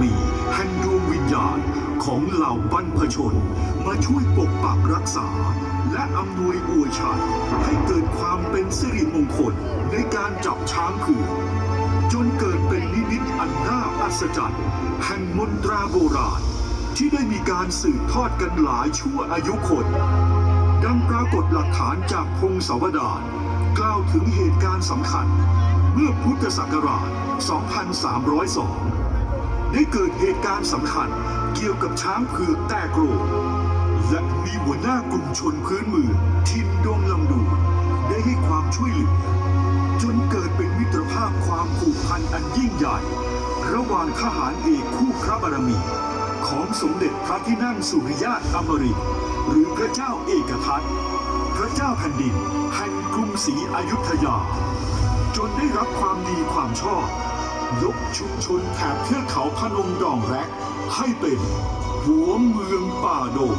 มีแห่งดวงวิญญาณของเหล่าบรรพชน มาช่วยปกปักรักษา และอำนวยอวยชัยให้เกิดความเป็นสิริมงคลในการจับช้างเผือจนเกิดเป็นนิมิตอันน่าอัศจรรย์แห่งมนตราโบราณ ที่ได้มีการสืบทอดกันหลายชั่วอายุคน ดังปรากฏหลักฐานจากพงศาวดารกล่าวถึงเหตุการณ์สำคัญ เมื่อพุทธศักราช 2302 ได้เกิดเหตุการณ์สำคัญเกี่ยวกับช้างเผือกแตกโกรธและมีหัวหน้ากลุ่มชนพื้นเมืองทินดงลำดู ได้ให้ความช่วยเหลือ จนเกิดเป็นมิตรภาพความผูกพันอันยิ่งใหญ่ ระหว่างทหารเอกคู่พระบารมี ของสมเด็จพระที่นั่งสุริยะอมรินทร์หรือพระเจ้าเอกทัตพระเจ้าแผ่นดินแห่งกรุงศรีอยุธยา จนได้รับความดีความชอบ ยกชุมชนแถบเทือกเขาพนมดองแรก ให้เป็นหัวเมืองป่าดง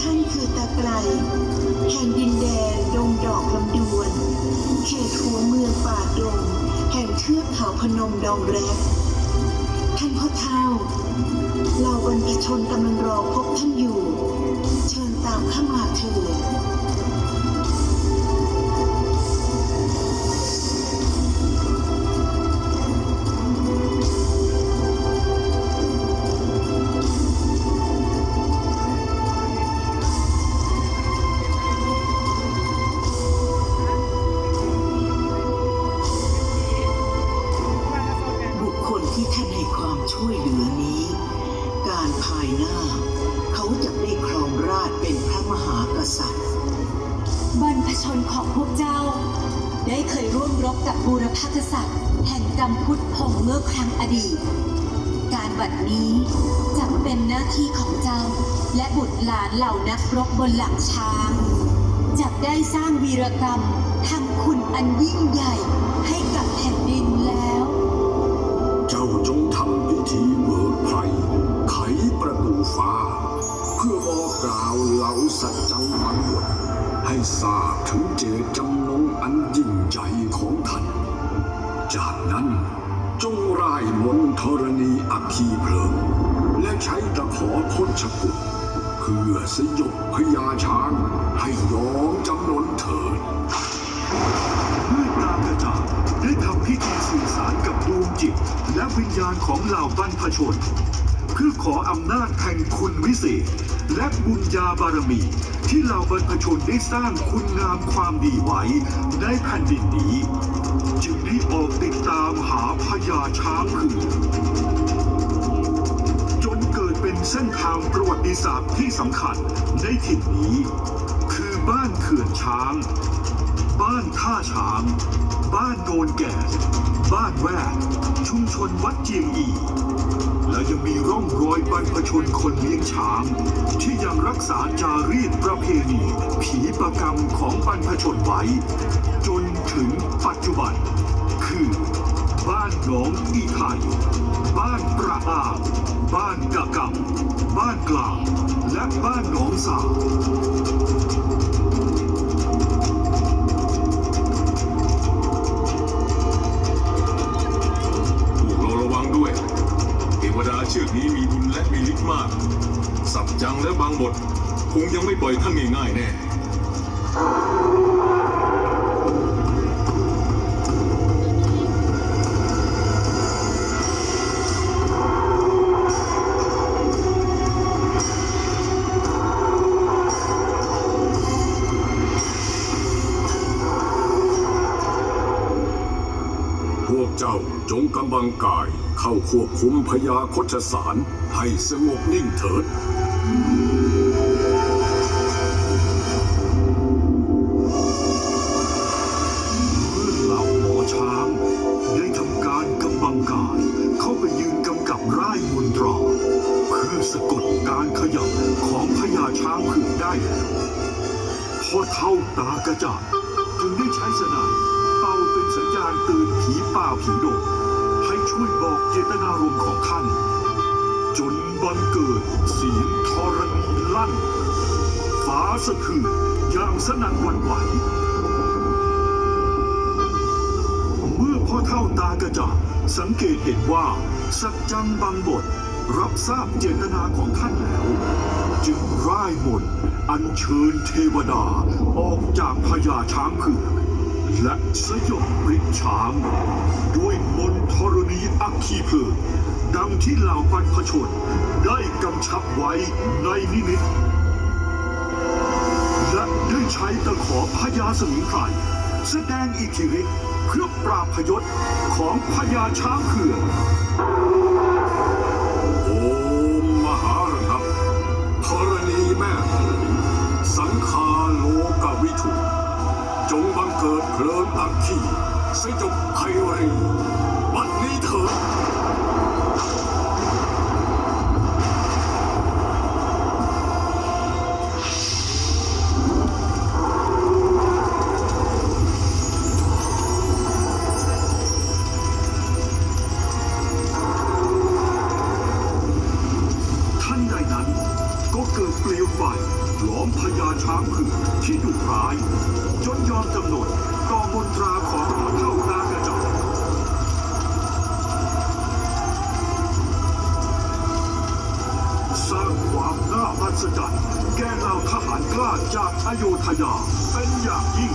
ท่านคือตะไกรแห่งดินแดนดงดอกลำดวน เขตหัวเมืองป่าดง เทือกเขาพนมดองแรกท่านพ่อเท่าเราบรรพชนกำลังรอพบท่านอยู่ เชิญตามข้ามาเถิด ที่ท่านให้ความช่วยเหลือนี้ การภายหน้า เขาจะได้ครองราชเป็นพระมหากษัตริย์ บรรพชนของพวกเจ้า ได้เคยร่วมรบกับบูรพกษัตริย์ แห่งกัมพุทธพงเมื่อครั้งอดีต การบัดนี้จะเป็นหน้าที่ของเจ้า และบุตรหลานเหล่านักรบบนหลังช้างจะได้สร้างวีรกรรมทำคุณอันยิ่งใหญ่ให้กับแผ่นดินแล้ว จงทำพิธีเบิกไพรไขประตูฟ้า เพื่อบอกกล่าวเหล่าสัจจังมังหมดให้ทราบถึงเจตจำนงอันยิ่งใหญ่ของท่าน จากนั้นจงร่ายมนธรณีอัคคีเพลิง และใช้ตะขอคดชกุลเพื่อสยบพญาช้างให้ยอมจำนนเถิดเมื่อตากระจ่างได้ทำพิธีสื่ วิญญาณของเหล่าบรรพชน เพื่อขออำนาจแห่งคุณวิเศษ และบุญญาบารมี ที่เหล่าบรรพชนได้สร้างคุณงามความดีไว้ในแผ่นดินนี้ จึงได้ออกติดตามหาพญาช้างเผือกจนเกิดเป็นเส้นทางประวัติศาสตร์ที่สำคัญในถิ่นนี้ คือบ้านเขื่อนช้าง บ้านท่าช้าง บ้านโนนแก่ บ้านแวกชุมชนวัดเจียงอีและยังมีร่องรอยบรรพชนคนเลี้ยงช้าง ที่ยังรักษาจารีตประเพณี ผีประกรรมของบรรพชนไว้ จนถึงปัจจุบัน คือ บ้านหนองอีไทยบ้านประอาบ้านกะกำบ้านกลาง และบ้านหนองสาพ ชือกนี้มีบุญและมีฤทธิ์มาก สับจังและบางบทคงยังไม่ปล่อยท่านง่ายๆแน่พวกเจ้าจงกำบังกาย เข้าควบคุมพญาคชสารให้สงบนิ่งเถิด เมื่อเหล่าหมอช้าง ได้ทำการกำบังกายเข้าไปยืนกำกับร่ายมนตราเพื่อสะกดการขยับของพญาช้างเผือกได้แล้วพอเท่าตากระจ่างจึงได้ใช้สนายเป่าเป็นสัญญาณเตือนผีป่าผีดง บังเกิดเสียงธรณีลั่น ฟ้าสะเทือนอย่างสนั่นหวั่นไหว เมื่อพ่อเท่าตากระจ่างสังเกตเห็นว่า สัจจังบังบทรับทราบเจตนาของท่านแล้ว จึงร่ายมนต์อัญเชิญเทวดาออกจากพญาช้างเผือกและสยบปริช้าง ด้วยมนต์ธรณีอัคคีเพลิง ดังที่เหล่าบรรพชนได้กำชับไว้ในนิมิต และได้ใช้ตะขอพญาสมิงไพรแสดงอิทธิฤทธิ์เพื่อปราบพยศของพญาช้างเผือกโอมมหาระนับธรณีแม่สังคาโลกวิถุ จงบังเกิดเพลิงอัคคี เปลวไฟล้อมพญาช้างเผือกที่ดุร้าย จนยอมจำนนต่อมนตราของพ่อเท่าตากระจอกสร้างความน่าอัศจรรย์แก่เหล่าทหารกล้าจากอโยธยาเป็นอย่างยิ่ง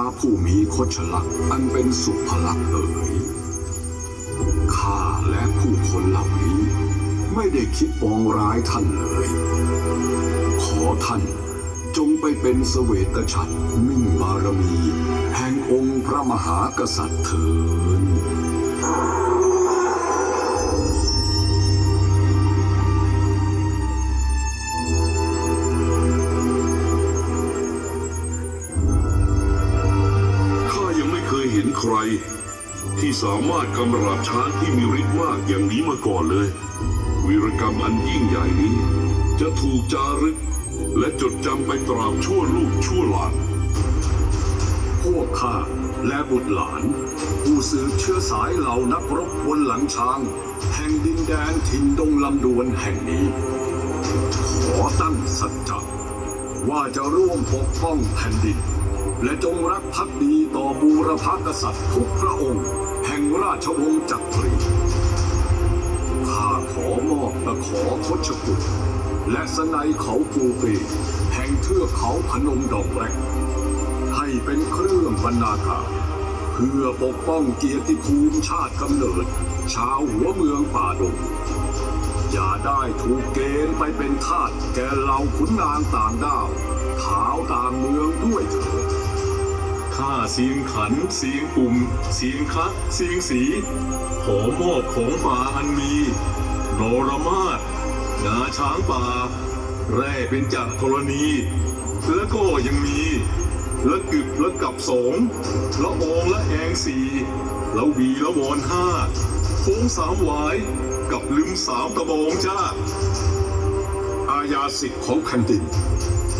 าผู้มีโคชลักษ์อันเป็นสุภลักษ์เอ๋ยข้าและผู้คนเหล่านี้ ไม่ได้คิดปองร้ายท่านเลย ขอท่านจงไปเป็นเสวตฉัตรมิ่งบารมี แห่งองค์พระมหากษัตริย์เถิด สามารถกำราบช้างที่มีฤทธิ์มากอย่างนี้มาก่อนเลย วีรกรรมอันยิ่งใหญ่นี้ จะถูกจารึก และจดจำไปตราบชั่วลูกชั่วหลาน พวกข้าและบุตรหลาน ผู้สืบเชื้อสายเหล่านักรบบนหลังช้าง แห่งดินแดนถิ่นดงลำดวนแห่งนี้ ขอตั้งสัจจะว่าจะร่วมปกป้องแผ่นดิน และจงรักภักดีต่อบูรพกษัตริย์ทุกพระองค์ ห่งราชวงศ์จักรีข้าขอมอบตะขอคชกุลและสนัยเขาปูเปรแห่งเทือกเขาพนมดอกแรกให้เป็นเครื่องบรรณาการเพื่อปกป้องเกียรติภูมิชาติกำเนิด ชาวหัวเมืองป่าดงอย่าได้ถูกเกณฑ์ไปเป็นทาสแก่เหล่าขุนนางต่างด้าวขาวต่างเมืองด้วยเถิด ข้าเสียงขันเสียงปุ่มเสียงคะเสียงสีขอมอบของป่าอันมีนรมาศงาช้างป่า แร่เป็นจักรธรณี แล้วก็ยังมีละกึบละกับสองละอองละแองสี่ละวีละวอนห้าโค้งสามหวายกับลืมสามกระบองจ้า อาญาสิทธิ์ของแผ่นดิน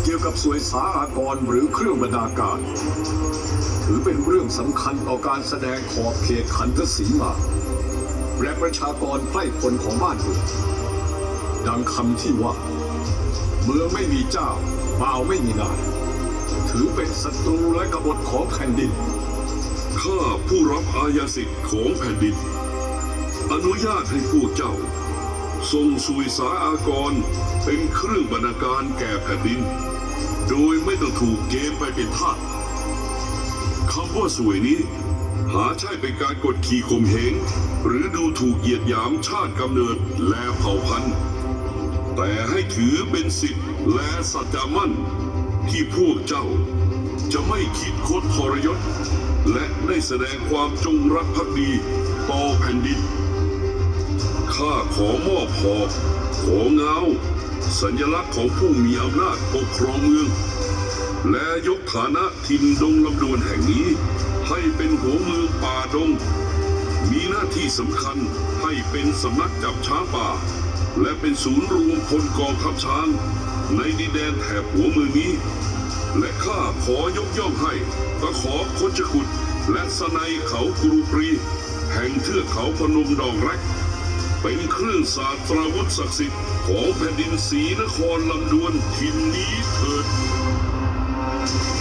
กี่ยวกับสวยสาอากรหรือเครื่องบรรณาการ ถือเป็นเรื่องสำคัญต่อการแสดงขอบเขตขันธสีมา และประชากรใกล้คนของบ้านเมืองดังคำที่ว่า เมืองไม่มีเจ้าบ่าวไม่มีนายถือเป็นศัตรูและกบฏของแผ่นดิน ข้าผู้รับอาญาสิทธิ์ของแผ่นดิน อนุญาตให้พวกเจ้าทรงสุยสาอากร เป็นเครื่องบรรณาการแก่แผ่นดิน โดยไม่ต้องถูกเกณฑ์ไปเป็นทาสคำว่าสวยนี้ หาใช่เป็นการกดขี่ข่มเหงหรือดูถูกเหยียดหยามชาติกำเนิดและเผ่าพันธุ์ แต่ให้ถือเป็นสิทธิ์และสัจจามั่น ที่พวกเจ้าจะไม่คิดคดทรยศ และได้แสดงความจงรักภักดีต่อแผ่นดินข้าขอมอบหอกขอเงา สัญลักษณ์ของผู้มีอำนาจปกครองเมือง และยกฐานะถิ่นดงลำดวนแห่งนี้ ให้เป็นหัวเมืองป่าดง มีหน้าที่สำคัญให้เป็นสำนักจับช้างป่า และเป็นศูนย์รวมพลกองทัพช้าง ในดินแดนแถบหัวเมืองนี้ และข้าขอยกย่องให้ระขอคชกุดและสนัยเขากรูปรี แห่งเทือกเขาพนมดองรัก เป็นเครื่องสาสตราวุธศักดิ์สิทธิ์ของแผ่นดินศรีนครลำดวนทินนี้เถิด